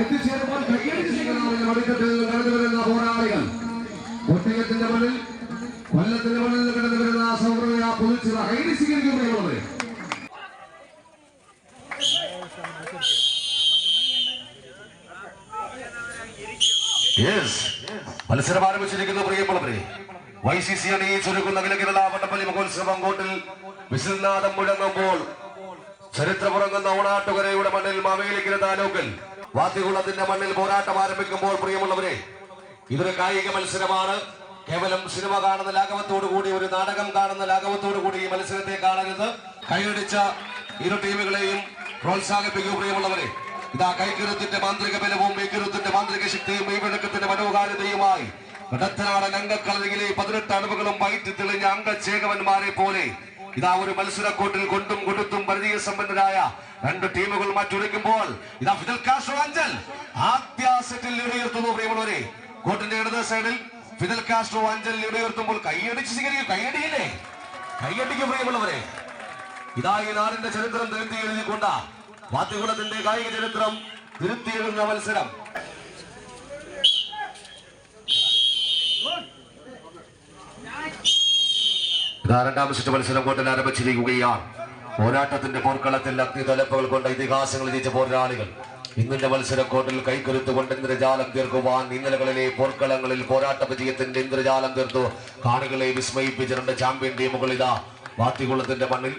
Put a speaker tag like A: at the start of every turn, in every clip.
A: എത്തിച്ചേരുമ്പോൾ കയ്യടിച്ച് സ്വീകരണമായ മടിക്കത്തിൽ നിന്ന് കടന്നു വരുന്ന പോരാളികൾ. ഒട്ടകത്തിന്റെ മണ്ണിൽ കൊല്ലത്തിന്റെ മണ്ണിൽ നിന്ന് കടന്നു വരുന്ന സൗഹൃദ പുതുച്ചിറ കയ്യടി സ്വീകരിക്കുകയുള്ളത് മത്സരം ആരംഭിച്ചിരിക്കുന്നു പ്രിയമുള്ളവരെ വൈ സി സി അണിയിച്ചൊരുക്കുന്ന അഖില കേരള വട്ടപ്പള്ളി മഹോത്സവം കോട്ടിൽ വിസിൽനാഥം മുഴങ്ങുമ്പോൾ ചരിത്രമുറങ്ങുന്ന ഓണാട്ടുകരയുടെ മണ്ണിൽ മാവേലിക്കര താലൂക്കിൽ വാത്തികുളത്തിന്റെ മണ്ണിൽ പോരാട്ടം ആരംഭിക്കുമ്പോൾ പ്രിയമുള്ളവരെ ഇതൊരു കായിക മത്സരമാണ്. കേവലം സിനിമ കാണുന്ന ലാഘവത്തോടു കൂടി ഒരു നാടകം കാണുന്ന ലാഘവത്തോടു കൂടി ഈ മത്സരത്തെ കാണരുത്. കൈയടിച്ച ഇരു ടീമുകളെയും പ്രോത്സാഹിപ്പിക്കൂ പ്രിയമുള്ളവരെ. ഇതാ കൈക്കരുത്തിന്റെ മാന്ത്രിക ബലവും മെയ്ക്കരുത്തിന്റെ മാന്ത്രിക ശക്തിയും മെയ്വഴക്കത്തിന്റെ മനോഹാരിതയുമായി. ഇടത്തനാട് അംഗക്കളരിയിലെ പതിനെട്ട് അണുവുകളും വൈറ്റ് തെളിഞ്ഞ അംഗചേകവന്മാരെ പോലെ ഇതാ ഒരു മത്സരക്കോട്ടിൽ കൊണ്ടും കൊടുത്തും പരിചയ സമ്പന്നരായ രണ്ട് ടീമുകൾ മാറ്റുരയ്ക്കുമ്പോൾ ഇതാ ഫിദൽ കാസ്ട്രോ അഞ്ചൽ. ആദ്യ സെറ്റിൽ പ്രിയമുള്ളവരെ. കോട്ടിന്റെ ഇടത് സൈഡിൽ ഫിദൽ കാസ്ട്രോ അഞ്ചൽ ലീഡുയർത്തുമ്പോൾ കൈയടിച്ച് സ്വീകരിക്കും. കൈയടിയില്ലേ കൈയടിക്കും പ്രിയമുള്ളവരെ. ഇതാ ഈ നാടിന്റെ ചരിത്രം തിരുത്തി എഴുതിക്കൊണ്ട വാദ്യകുലത്തിന്റെ കായിക ചരിത്രം തിരുത്തി എഴുതുന്ന മത്സരം. രണ്ടാം സെറ്റ് മത്സരം കോട്ടിൽ ആരംഭിച്ചിരിക്കുകയാണ് പോരാട്ടത്തിന്റെ പോർക്കളത്തിൽ അഗ്നിതലപ്പുകൾ കൊണ്ട ഇതിഹാസങ്ങൾ ജയിച്ച പോരാളികൾ. ഇന്നിന്റെ മത്സരക്കോട്ടിൽ കോട്ടിൽ കൊണ്ട് ഇന്ദ്രജാലം തീർക്കുവാൻ ഇന്നലകളിലെ പോർക്കളങ്ങളിൽ പോരാട്ട വിജയത്തിന്റെ ഇന്ദ്രജാലം തീർത്തു. കാണികളെ വിസ്മയിപ്പിച്ച രണ്ട് ചാമ്പ്യൻ ടീമുകൾ ഇതാ. വാത്തികുളത്തിന്റെ മണ്ണിൽ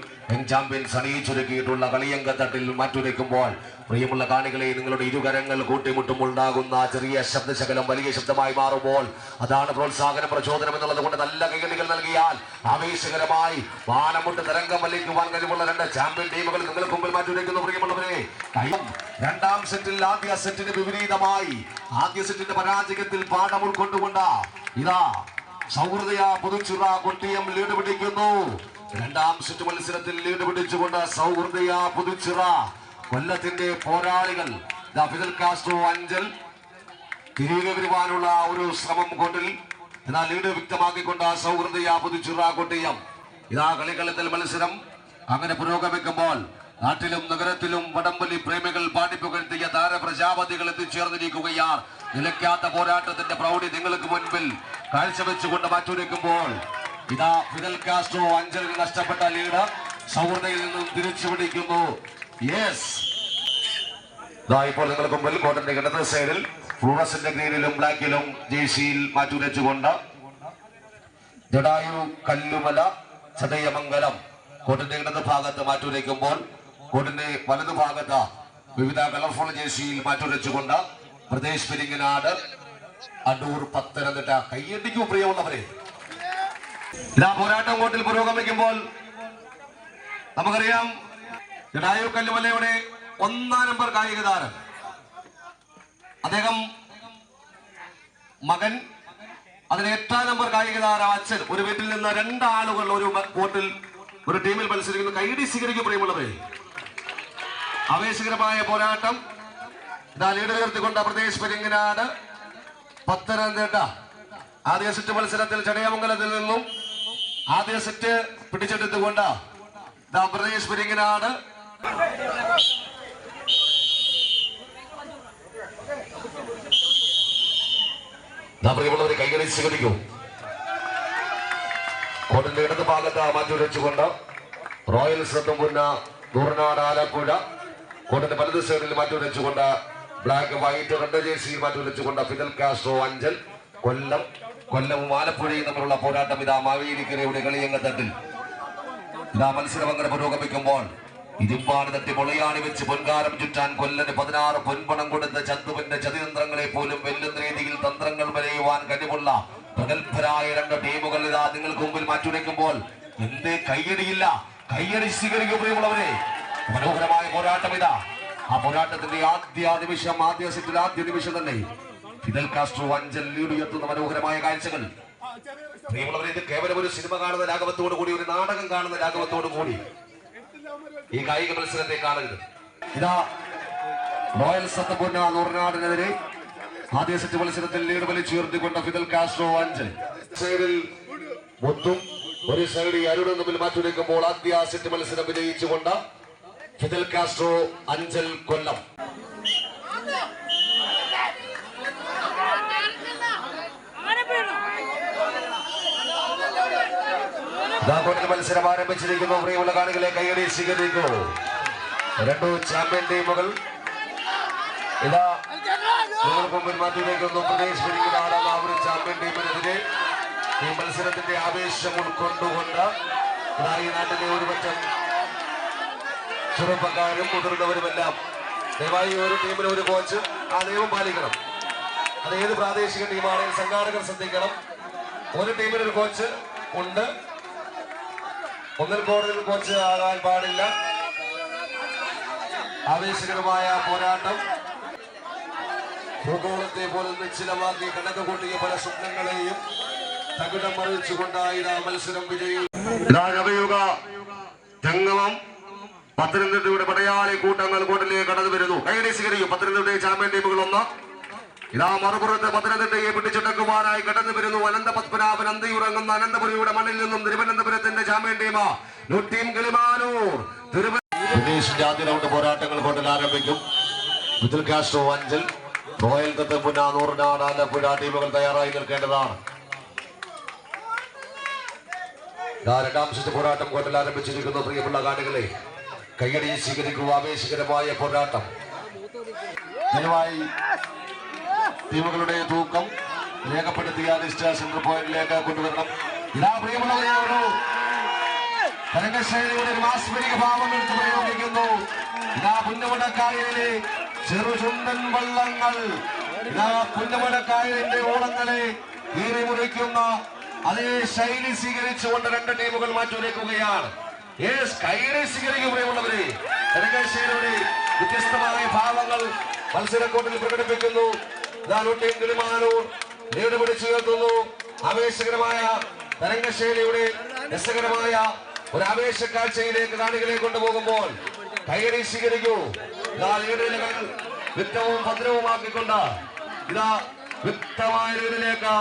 A: ചാമ്പ്യൻസ് അണിയിച്ചൊരുക്കിയിട്ടുള്ള കളിയങ്കത്തട്ടിൽ മാറ്റുരയ്ക്കുമ്പോൾ പ്രിയമുള്ള കാണികളെ നിങ്ങളുടെ ഇരുകരങ്ങൾ കൂട്ടിമുട്ടുമ്പോൾ ഉണ്ടാകുന്ന ചെറിയ ശബ്ദശകലം വലിയ ശബ്ദമായി മാറുമ്പോൾ അതാണ് പ്രോത്സാഹന പ്രചോദനം എന്നുള്ളത് കൊണ്ട് നല്ല കൈകളികൾ നൽകിയാൽ ആവേശകരമായി വാനമുട്ട് തരംഗം വലിക്കുവാൻ കഴിവുള്ള രണ്ട് ചാമ്പ്യൻ ടീമുകൾ നിങ്ങൾക്ക് മുമ്പിൽ മാറ്റുരയ്ക്കുന്നു. പ്രിയമുള്ളവരെ രണ്ടാം സെറ്റിൽ ആദ്യ സെറ്റിന് വിപരീതമായി. ആദ്യ സെറ്റിന്റെ പരാജയത്തിൽ പാഠം ഉൾക്കൊണ്ടുകൊണ്ട് ഇതാ സൗഹൃദയ പുതുച്ചിറ കൊട്ടിയം ലീഡ് പിടിക്കുന്നു. രണ്ടാം സെറ്റ് മത്സരത്തിൽ ലീഡ് പിടിച്ചുകൊണ്ട് സൗഹൃദയ പുതുച്ചിറ കൊല്ലത്തിന്റെ പോരാളികൾ. കാസ്ട്രോ അഞ്ചൽ തിരികെ വരുവാനുള്ള ഒരു ശ്രമം കൊണ്ടിൽ. എന്നാൽ ലീഡ് വ്യക്തമാക്കിക്കൊണ്ട് സൗഹൃദയ പുതുച്ചിറ കൊട്ടിയം. ഇതാ കളിക്കളത്തിൽ മത്സരം. അങ്ങനെ പുരോഗമിക്കുമ്പോൾ നാട്ടിലും നഗരത്തിലും വടംവലി പ്രേമികൾ പാടിപ്പുകഴ്ത്തിയ താരപ്രജാപതികൾ എത്തിച്ചേർന്നിരിക്കുകയാണ്. നിലയ്ക്കാത്ത പോരാട്ടത്തിന്റെ പ്രൗഢി നിങ്ങൾക്ക് മുൻപിൽ കാഴ്ചവെച്ചുകൊണ്ട് മാറ്റുരയ്ക്കുമ്പോൾ ഇതാ ഫിദൽ കാസ്ട്രോ അഞ്ചലിന് നഷ്ടപ്പെട്ട ലീഡ്. സൗഹൃദയിൽ നിന്നും തിരിച്ചു പിടിക്കുന്നു. യെസ് ഇപ്പോൾ നിങ്ങൾക്ക് മുമ്പിൽ കോട്ടന്റെ ഇടത് സൈഡിൽ ഫ്ലൂറസിന്റെ ഗ്രീനിലും ബ്ലാക്കിലും ജേഴ്സിയിൽ മാറ്റുരച്ചുകൊണ്ട് ജഡായു കല്ലുമല ചതയമംഗലം കോട്ടിന്റെ ഇടത് ഭാഗത്ത് മാറ്റുരയ്ക്കുമ്പോൾ കോട്ടിന്റെ വലതു ഭാഗത്ത് വിവിധ കളർഫുൾ ജേഴ്സിയിൽ മാറ്റുരച്ചുകൊണ്ട് പ്രദേശ് പെരിങ്ങനാട് അടൂർ പത്തനംതിട്ട. കയ്യടിക്കും പ്രിയമുള്ളവരെ. ഇതാ പോരാട്ടം കോട്ടിൽ പുരോഗമിക്കുമ്പോൾ നമുക്കറിയാം ജഡായു കല്ലുമലയുടെ ഒന്നാം നമ്പർ കായിക താരം. അദ്ദേഹം മകൻ അതിന് എട്ടാം നമ്പർ കായിക താരം അച്ഛൻ. ഒരു വീട്ടിൽ നിന്ന് രണ്ടാളുകൾ ഒരു കോട്ടിൽ ഒരു ടീമിൽ മത്സരിക്കുന്നു. കൈഡി സ്വീകരിക്കും പ്രിയമുള്ളവരെ ആവേശകരമായ പോരാട്ടം. ഇതാ ലീഡ് ഉയർത്തിക്കൊണ്ട പ്രദേശ് പെരിങ്ങനാട്. പത്തനംതിട്ട. ആദ്യ സെറ്റ് മത്സരത്തിൽ ചടയമംഗലത്തിൽ നിന്നും ആദ്യ സെറ്റ് പിടിച്ചെടുത്തുകൊണ്ട് പ്രദേശ് പെരിങ്ങനാട് നാം പ്രിയമുള്ളവരെ കൈകളിൽ സ്വീകരിക്കൂ കോട്ടിന്റെ ഇടത് ഭാഗത്ത് മാറ്റിവെച്ചുകൊണ്ട് റോയൽ ശ്രദ്ധംപുന്ന ദൂർനാട് ആലപ്പുഴ. കോട്ടിന്റെ വലത് സൈഡിൽ മാറ്റിവെച്ചുകൊണ്ട് ബ്ലാക്ക് വൈറ്റ് റെഡ് ജേഴ്സിയിൽ മാറ്റിവെച്ചുകൊണ്ട് ഫിദൽ കാസ്ട്രോ അഞ്ചൽ കൊല്ലം കൊല്ലവും ആലപ്പുഴയും തമ്മിലുള്ള പോരാട്ടം ഇതാ മാവേലിക്കരയുടെ കളിയങ്കത്തട്ടിൽ ഇതാ മത്സരം അങ്ങനെ പുരോഗമിക്കുമ്പോൾ ഇരുമ്പാട് തട്ടി മുളയാണി വെച്ച് പൊൻകാരം ചുറ്റാൻ കൊല്ലന് പതിനാറ് പൊൻപണം കൊടുത്ത ചന്തുവിന്റെ ചതിതന്ത്രങ്ങളെ പോലും വെല്ലുന്ന രീതിയിൽ തന്ത്രങ്ങൾ വരയുവാൻ കഴിവുള്ള പ്രഗത്ഭരായ രണ്ട് ടീമുകൾ ഇതാ നിങ്ങൾക്ക് മുമ്പിൽ മാറ്റുരയ്ക്കുമ്പോൾ എന്തേ കയ്യടിയില്ല. കയ്യടി സ്വീകരിക്കുമ്പോഴുള്ളവരെ മനോഹരമായ പോരാട്ടം ഇതാ. ആ പോരാട്ടത്തിന്റെ ആദ്യ നിമിഷം ആദ്യ സെറ്റിൽ ആദ്യ നിമിഷം തന്നെ ഫിദൽ കാസ്ട്രോ അഞ്ചൽ ഉയർത്തുന്ന മനോഹരമായ കാഴ്ചകൾ. പ്രിയമുള്ളവരെ ഇത് കേവലം ഒരു സിനിമ കാണുന്ന രാഘവത്തോടു കൂടി ഒരു നാടകം കാണുന്ന രാഘവത്തോടു കൂടി. ഈ കായിക മത്സരത്തെ കാണരുത്. ഇതാ റോയൽ സത്തപൂർണ നൂറിനാടിനെതിരെ ആദ്യ സെറ്റ് മത്സരത്തിൽ ലീഡ് വലിച്ചുയർത്തിക്കൊണ്ട ഫിദൽ കാസ്ട്രോ അഞ്ചൽ. സൈഡിൽ മുത്തും ഒരു സൈഡിൽ അരുണും തമ്മിൽ മാറ്റുരയ്ക്കുമ്പോൾ ആദ്യ സെറ്റ് മത്സരം വിജയിച്ചുകൊണ്ട് ഫിദൽ കാസ്ട്രോ അഞ്ചൽ കൊല്ലം. മത്സരം ആരംഭിച്ചിരിക്കുന്നു. പ്രിയമുള്ള കാണികളെ കൈയടി സ്വീകരിക്കൂ. രണ്ടു ചാമ്പ്യൻ ടീമുകൾ ഇതാ നിങ്ങൾക്ക് മുമ്പിൽ മധ്യവേക്കുന്നു പ്രദേശിക്കുന്ന ആളാണ് ആ ഒരു ചാമ്പ്യൻ ടീമിനെതിരെ ഈ മത്സരത്തിന്റെ ആവേശം ഉൾക്കൊണ്ടുകൊണ്ട് ഇതാ ഈ നാട്ടിലെ ഒരുപറ്റം ചെറുപ്പക്കാരും മുതിർന്നവരുമെല്ലാം. ദയവായി ഒരു ടീമിന് ഒരു കോച്ച് ആ നിയമം പാലിക്കണം. അത് ഏത് പ്രാദേശിക ടീമാണെങ്കിലും സംഘാടകർ ശ്രദ്ധിക്കണം. ഒരു ടീമിന് ഒരു കോച്ച് ഉണ്ട്. ഒന്നിൽ കൂടുതൽ കോച്ച് ആകാൻ പാടില്ല. ആവേശകരമായ പോരാട്ടം. ഭൂഗോളത്തെ പോലെ നിശ്ചലമാക്കി കണക്ക് കൂട്ടിയ പല സ്വപ്നങ്ങളെയും തകിടം മറിച്ചുകൊണ്ടായി ആ മത്സരം വിജയി ഇതാ നവയുഗ ജംഗമം പത്തനംതിട്ടയുടെ പടയാളി കൂട്ടങ്ങൾ കോട്ടിലേക്ക് കടന്നു വരുന്നു. കൈ സ്വീകരിക്കും. പത്തനംതിട്ട ചാമ്പ്യൻ ടീമുകൾ ഒന്ന്. ഇതാ മറുപുറത്ത് പത്തനംതിട്ടയെ പിടിച്ചെടുക്കുവാനായി കടന്നു വരുന്നു. അനന്ത പത്മനാഭൻ അന്തിയുറങ്ങുന്ന അനന്തപുരിയുടെ മണ്ണിൽ നിന്നും തിരുവനന്തപുരത്തിന്റെ ചാമ്പ്യൻ ടീം നുട്ടീം കിളിമാനൂർ. വിദേശ ജാതി റൗണ്ട് പോരാട്ടങ്ങൾ കൊണ്ടിൽ ആരംഭിക്കും. മിഥുൽ കാസ്ട്രോ അഞ്ചൽ റോയൽ തത്തപ്പുന്ന നൂറിനാട് ആലപ്പുഴ ടീമുകൾ തയ്യാറായി നിൽക്കേണ്ടതാണ്. രണ്ടാം സെറ്റ് പോരാട്ടം കൊണ്ടിൽ ആരംഭിച്ചിരിക്കുന്നു പ്രിയമുള്ള കാണികളെ കയ്യടി സ്വീകരിക്കുക ആവേശകരമായ പോരാട്ടം. ദയവായി ടീമുകളുടെ തൂക്കം രേഖപ്പെടുത്തിയ ലിസ്റ്റ് സെന്റർ പോയിന്റിലേക്ക് കൊണ്ടുവരണം. ഇതാ പ്രിയമുള്ളവരെ തരംഗശൈലിയുടെ ഒരു മാസ്മരിക ഭാവം എടുത്ത് പ്രയോഗിക്കുന്നു. ഇതാ പുന്നമടക്കായലിലെ ചെറുചുണ്ടൻ വള്ളങ്ങൾ. ഇതാ പുന്നമടക്കായലിന്റെ ഓളങ്ങളെ കീറി മുറിക്കുന്ന അതേ ശൈലി സ്വീകരിച്ചുകൊണ്ട് രണ്ട് ടീമുകൾ കൈയുടെ സ്വീകരിക്കും പ്രിയമുള്ളവരെ. വ്യത്യസ്തമായ ഭാവങ്ങൾ മത്സരക്കോട്ടിൽ പ്രകടിപ്പിക്കുന്നു. ദാനൂട്ടിയും കിളിമാനൂർ നേട് പിടിച്ചുയർത്തുന്നു ആവേശകരമായ തരംഗശൈലിയുടെ രസകരമായ ഒരു ആവേശ കാഴ്ചയിലേക്ക് കാണികളെ കൊണ്ടുപോകുമ്പോൾ കൈകടി സ്വീകരിക്കൂ. ലീഡലുകൾ വ്യക്തവും ഭദ്രവുമാക്കിക്കൊണ്ട് ഇതാ വ്യക്തമായ രീതിയിലേക്ക്